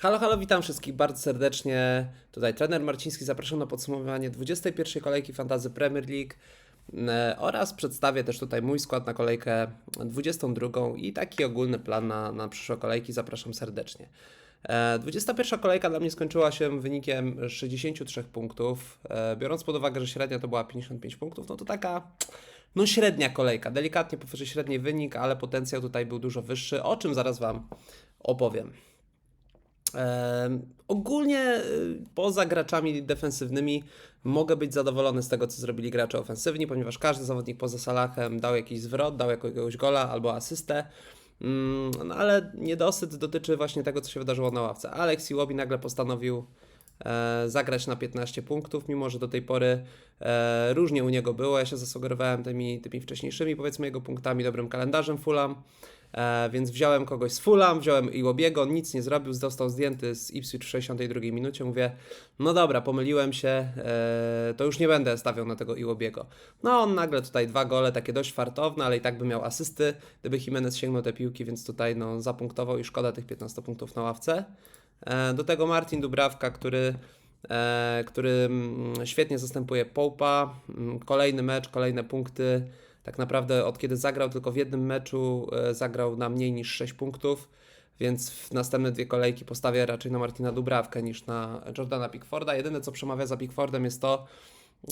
Halo, halo, witam wszystkich bardzo serdecznie. Tutaj trener Marciński, zapraszam na podsumowanie 21. kolejki Fantazy Premier League e, oraz przedstawię też tutaj mój skład na kolejkę 22 i taki ogólny plan na, na przyszłe kolejki. Zapraszam serdecznie. E, 21 kolejka dla mnie skończyła się wynikiem 63 punktów. E, Biorąc pod uwagę, że średnia to była 55 punktów, no to taka no średnia kolejka, delikatnie powyżej średniej wynik, ale potencjał tutaj był dużo wyższy, o czym zaraz Wam opowiem. Ogólnie y, poza graczami defensywnymi mogę być zadowolony z tego, co zrobili gracze ofensywni, ponieważ każdy zawodnik poza Salahem dał jakiś zwrot, dał jakiegoś gola albo asystę. Mm, No ale niedosyt dotyczy właśnie tego, co się wydarzyło na ławce. Alex Iwobi nagle postanowił e, zagrać na 15 punktów, mimo że do tej pory e, różnie u niego było. Ja się zasugerowałem tymi, tymi wcześniejszymi, powiedzmy, jego punktami, dobrym kalendarzem Fulham. E, więc wziąłem kogoś z Fulham, wziąłem Iwobiego, nic nie zrobił, został zdjęty z Ipswich w 62 minucie. Mówię, no dobra, pomyliłem się, e, to już nie będę stawiał na tego Iwobiego. No on nagle tutaj dwa gole, takie dość fartowne, ale i tak by miał asysty, gdyby Jimenez sięgnął te piłki, więc tutaj no, zapunktował i szkoda tych 15 punktów na ławce. E, do tego Martin Dubrawka, który e, który mm, świetnie zastępuje Popa. Mm, Kolejny mecz, kolejne punkty. Tak naprawdę od kiedy zagrał tylko w jednym meczu, e, zagrał na mniej niż 6 punktów, więc w następne dwie kolejki postawię raczej na Martina Dubrawkę niż na Jordana Pickforda. Jedyne co przemawia za Pickfordem jest to,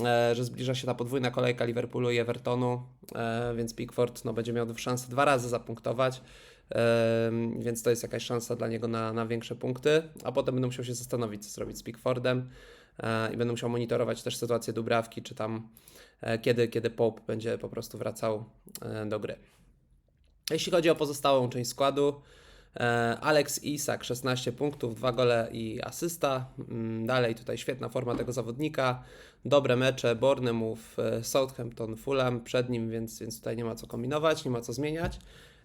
e, że zbliża się ta podwójna kolejka Liverpoolu i Evertonu, e, więc Pickford no, będzie miał szansę dwa razy zapunktować. Więc to jest jakaś szansa dla niego na, na większe punkty, a potem będę musiał się zastanowić, co zrobić z Pickfordem i będę musiał monitorować też sytuację Dubrawki, czy tam e, kiedy, kiedy Pope będzie po prostu wracał e, do gry. Jeśli chodzi o pozostałą część składu, e, Alex Isak 16 punktów, 2 gole i asysta. Mm, Dalej tutaj świetna forma tego zawodnika. Dobre mecze, Bournemouth, e, Southampton, Fulham przed nim, więc, więc tutaj nie ma co kombinować, nie ma co zmieniać.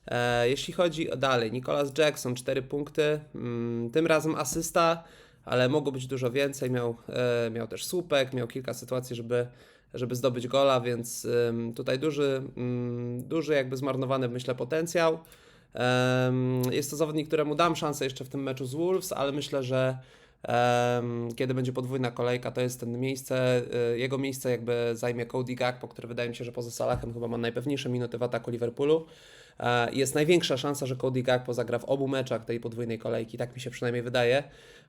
E, Jeśli chodzi o dalej, Nicholas Jackson 4 punkty, mm, tym razem asysta, ale mogło być dużo więcej. Miał, e, miał też słupek, miał kilka sytuacji, żeby, żeby zdobyć gola, więc tutaj duży, mm, duży jakby zmarnowany myślę potencjał. Jest to zawodnik, któremu dam szansę jeszcze w tym meczu z Wolves, ale myślę, że kiedy będzie podwójna kolejka, to jest ten miejsce, y, jego miejsce jakby zajmie Cody Gakpo, który wydaje mi się, że poza Salahem chyba ma najpewniejsze minuty w ataku Liverpoolu. E, Jest największa szansa, że Cody Gakpo zagra w obu meczach tej podwójnej kolejki, tak mi się przynajmniej wydaje,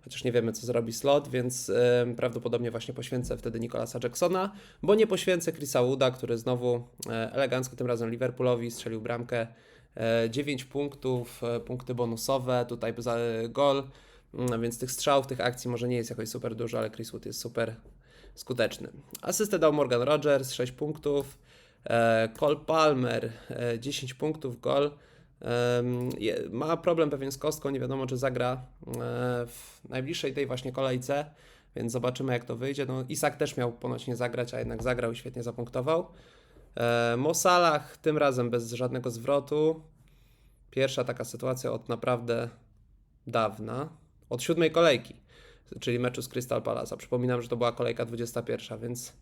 chociaż nie wiemy, co zrobi slot, więc prawdopodobnie właśnie poświęcę wtedy Nicolasa Jacksona, bo nie poświęcę Chrisa Wooda, który znowu e, elegancko tym razem Liverpoolowi strzelił bramkę. E, 9 punktów, e, punkty bonusowe, tutaj gol, Mm, więc tych strzałów, tych akcji może nie jest jakoś super dużo, ale Chris Wood jest super skuteczny. Asystę dał Morgan Rogers, 6 punktów. E, Cole Palmer, e, 10 punktów, gol. Ma problem pewien z kostką, nie wiadomo czy zagra e, w najbliższej tej właśnie kolejce, więc zobaczymy jak to wyjdzie. No, Isak też miał ponoć nie zagrać, a jednak zagrał i świetnie zapunktował. E, Mo Salah tym razem bez żadnego zwrotu. Pierwsza taka sytuacja od naprawdę dawna, od siódmej kolejki, czyli meczu z Crystal Palace. Przypominam, że to była kolejka 21, więc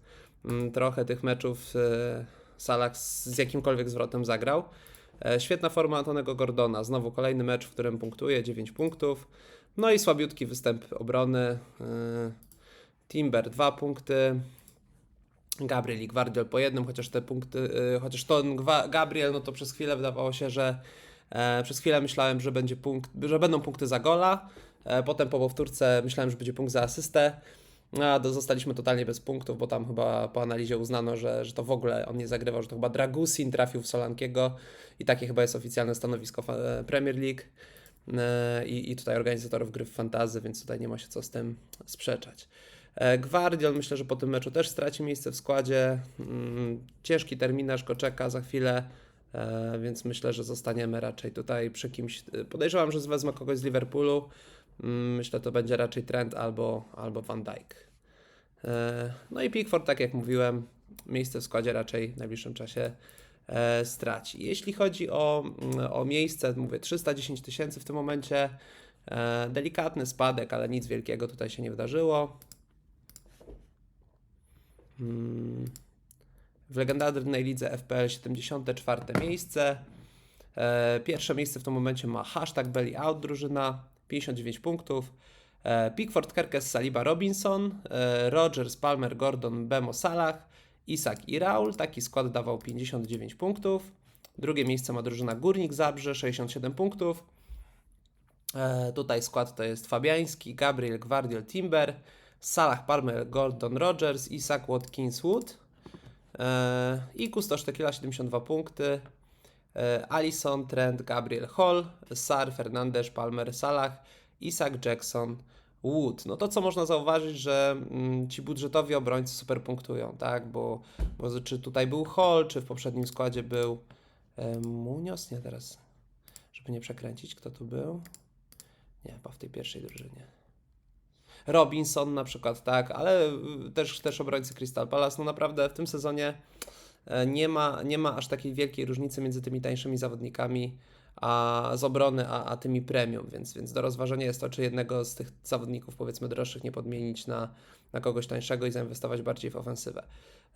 mm, trochę tych meczów e, Salah z, jakimkolwiek zwrotem zagrał. E, świetna forma Antonego Gordona. Znowu kolejny mecz, w którym punktuje 9 punktów. No i słabiutki występ obrony. E, Timber 2 punkty. Gabriel i Gvardiol po jednym, chociaż te punkty, chociaż Gwa- Gabriel, no to przez chwilę wydawało się, że przez chwilę myślałem, że będzie punkt, że będą punkty za gola, potem po powtórce myślałem, że będzie punkt za asystę, a do, zostaliśmy totalnie bez punktów, bo tam chyba po analizie uznano, że, że to w ogóle on nie zagrywał, że to chyba Dragusin trafił w Solankiego i takie chyba jest oficjalne stanowisko e, Premier League e, i, i tutaj organizatorów gry w fantazy, więc tutaj nie ma się co z tym sprzeczać. E, Gwardiol myślę, że po tym meczu też straci miejsce w składzie. Mm, Ciężki terminarz go czeka za chwilę, e, więc myślę, że zostaniemy raczej tutaj przy kimś. e, Podejrzewam, że wezmę kogoś z Liverpoolu. Mm, Myślę, to będzie raczej Trent albo, albo Van Dijk. E, No i Pickford, tak jak mówiłem, miejsce w składzie raczej w najbliższym czasie e, straci. Jeśli chodzi o, mm, o miejsce, mówię 310 tysięcy w tym momencie. E, Delikatny spadek, ale nic wielkiego tutaj się nie wydarzyło. Mm. W legendarnej lidze FPL 74 miejsce. Pierwsze miejsce w tym momencie ma hashtag belly out drużyna. 59 punktów. E, Pickford, Kerkes, Saliba, Robinson, e, Rogers, Palmer, Gordon, Bemo, Salah, Isak i Raul. Taki skład dawał 59 punktów. Drugie miejsce ma drużyna Górnik Zabrze, 67 punktów. E, tutaj skład to jest Fabiański, Gabriel, Gwardiol, Timber, Salah, Palmer, Gordon, Rogers, Isak, Watkins, Wood. I Kustosz Tequila 72 punkty. E, Allison, Trent, Gabriel, Hall, Sar, Fernandes, Palmer, Salah, Isak, Jackson, Wood. No to co można zauważyć, że mm, ci budżetowi obrońcy super punktują, tak? Bo, bo czy tutaj był Hall, czy w poprzednim składzie był e, Munoz? Nie, teraz, żeby nie przekręcić, kto tu był. Nie, chyba w tej pierwszej drużynie. Robinson na przykład, tak, ale y, też, też obrońcy Crystal Palace. No naprawdę w tym sezonie nie ma, nie ma aż takiej wielkiej różnicy między tymi tańszymi zawodnikami a z obrony, a, a tymi premium, więc, więc do rozważenia jest to, czy jednego z tych zawodników, powiedzmy droższych, nie podmienić na, na kogoś tańszego i zainwestować bardziej w ofensywę.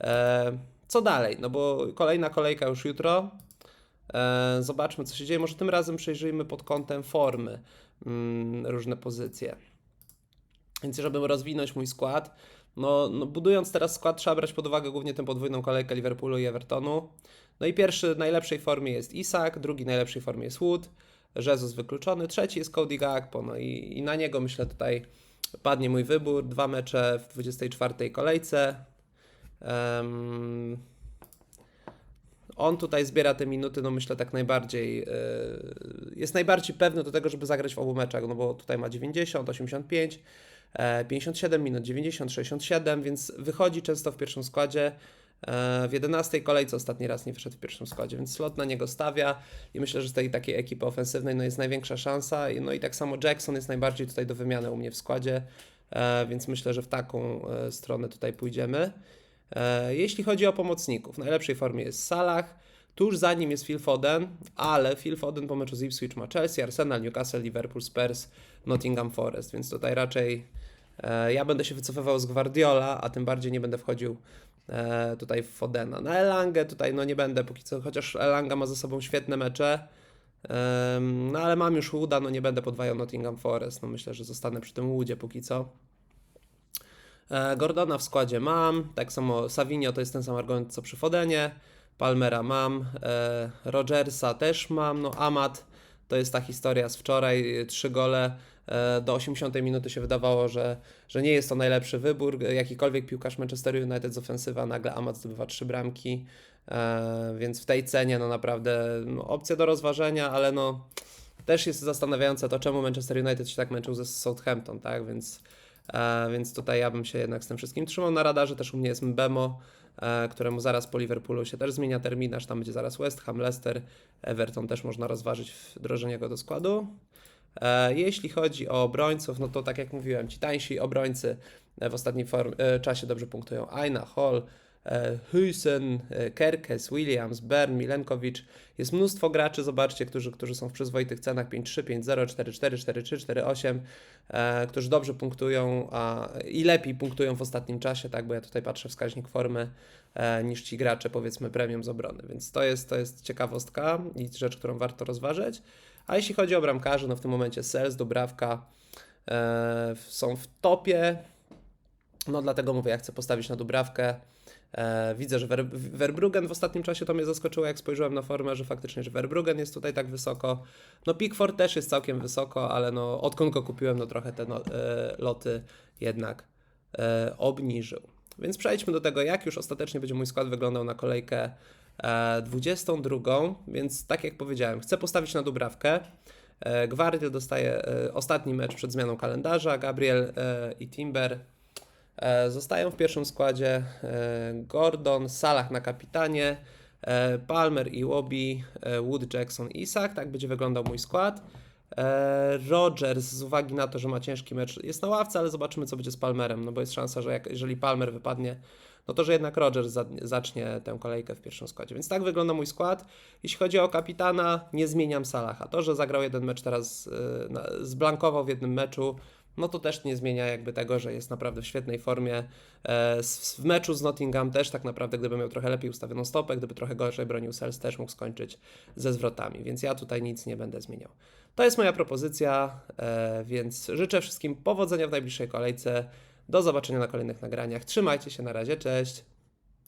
E, co dalej? No bo kolejna kolejka już jutro. E, zobaczmy, co się dzieje. Może tym razem przejrzyjmy pod kątem formy mm, różne pozycje. Więc żeby rozwinąć mój skład, no, no budując teraz skład trzeba brać pod uwagę głównie tę podwójną kolejkę Liverpoolu i Evertonu. No i pierwszy w najlepszej formie jest Isak, drugi w najlepszej formie jest Wood, Jezus wykluczony, trzeci jest Cody Gakpo, no i, i na niego myślę tutaj padnie mój wybór. Dwa mecze w 24 kolejce. Um, on tutaj zbiera te minuty, no myślę tak najbardziej, yy, jest najbardziej pewny do tego, żeby zagrać w obu meczach, no bo tutaj ma 90, 85, 57 minut, 90, 67, więc wychodzi często w pierwszym składzie. E, w 11 kolejce ostatni raz nie wyszedł w pierwszym składzie, więc slot na niego stawia i myślę, że z tej takiej ekipy ofensywnej no jest największa szansa. No i tak samo Jackson jest najbardziej tutaj do wymiany u mnie w składzie, e, więc myślę, że w taką e, stronę tutaj pójdziemy. Jeśli chodzi o pomocników, w najlepszej formie jest Salah, tuż za nim jest Phil Foden, ale Phil Foden po meczu z Ipswich ma Chelsea, Arsenal, Newcastle, Liverpool, Spurs, Nottingham Forest, więc tutaj raczej ja będę się wycofywał z Guardiola, a tym bardziej nie będę wchodził e, tutaj w Fodena. Na Elangę tutaj no nie będę póki co, chociaż Elanga ma ze sobą świetne mecze, no ale mam już Wooda, no nie będę podwajał Nottingham Forest, no myślę, że zostanę przy tym Woodzie póki co. E, Gordona w składzie mam, tak samo Savinio to jest ten sam argument co przy Fodenie, Palmera mam, e, Rogersa też mam, no Amat to jest ta historia z wczoraj, trzy gole, E, do 80 minuty się wydawało, że, że nie jest to najlepszy wybór. Jakikolwiek piłkarz Manchester United z ofensywa, nagle Amat zdobywa trzy bramki, e, więc w tej cenie no naprawdę no, opcja do rozważenia, ale no też jest zastanawiające to, czemu Manchester United się tak męczył ze Southampton, tak, więc, e, więc tutaj ja bym się jednak z tym wszystkim trzymał na radarze, też u mnie jest Mbemo, któremu zaraz po Liverpoolu się też zmienia terminarz, tam będzie zaraz West Ham, Leicester, Everton też można rozważyć wdrożenie go do składu. E, jeśli chodzi o obrońców, no to tak jak mówiłem, ci tańsi obrońcy w ostatnim e, czasie dobrze punktują. Aina, Hall, e, Huysen, Kerkes, Williams, Bern, Milenkowicz. Jest mnóstwo graczy, zobaczcie, którzy, którzy są w przyzwoitych cenach 5-3, 5-0, 4-4, 4-3, 4-8, e, którzy dobrze punktują a, i lepiej punktują w ostatnim czasie, tak, bo ja tutaj patrzę wskaźnik formy e, niż ci gracze, powiedzmy, premium z obrony, więc to jest, to jest ciekawostka i rzecz, którą warto rozważyć. A jeśli chodzi o bramkarzy, no w tym momencie Sels, Dubrawka e, są w topie. No dlatego mówię, ja chcę postawić na Dubrawkę. E, widzę, że Ver, Verbruggen w ostatnim czasie to mnie zaskoczyło, jak spojrzałem na formę, że faktycznie, że Verbruggen jest tutaj tak wysoko. No Pickford też jest całkiem wysoko, ale no odkąd go kupiłem, no trochę te no, e, loty jednak e, obniżył. Więc przejdźmy do tego, jak już ostatecznie będzie mój skład wyglądał na kolejkę 22, e, więc tak jak powiedziałem, chcę postawić na Dubrawkę. Gwardiol dostaje ostatni mecz przed zmianą kalendarza. Gabriel i Timber zostają w pierwszym składzie. Gordon, Salah na kapitanie, Palmer i Łobi, Wood, Jackson, Isak. Tak będzie wyglądał mój skład. Rogers z uwagi na to, że ma ciężki mecz jest na ławce, ale zobaczymy co będzie z Palmerem, no bo jest szansa, że jak, jeżeli Palmer wypadnie, no to że jednak Rogers za, zacznie tę kolejkę w pierwszym składzie. Więc tak wygląda mój skład. Jeśli chodzi o kapitana, nie zmieniam Salaha. To, że zagrał jeden mecz teraz, yy, zblankował w jednym meczu, no to też nie zmienia jakby tego, że jest naprawdę w świetnej formie. E, w meczu z Nottingham też tak naprawdę, gdyby miał trochę lepiej ustawioną stopę, gdyby trochę gorzej bronił Sels, też mógł skończyć ze zwrotami, więc ja tutaj nic nie będę zmieniał. To jest moja propozycja, e, więc życzę wszystkim powodzenia w najbliższej kolejce. Do zobaczenia na kolejnych nagraniach. Trzymajcie się, na razie, cześć.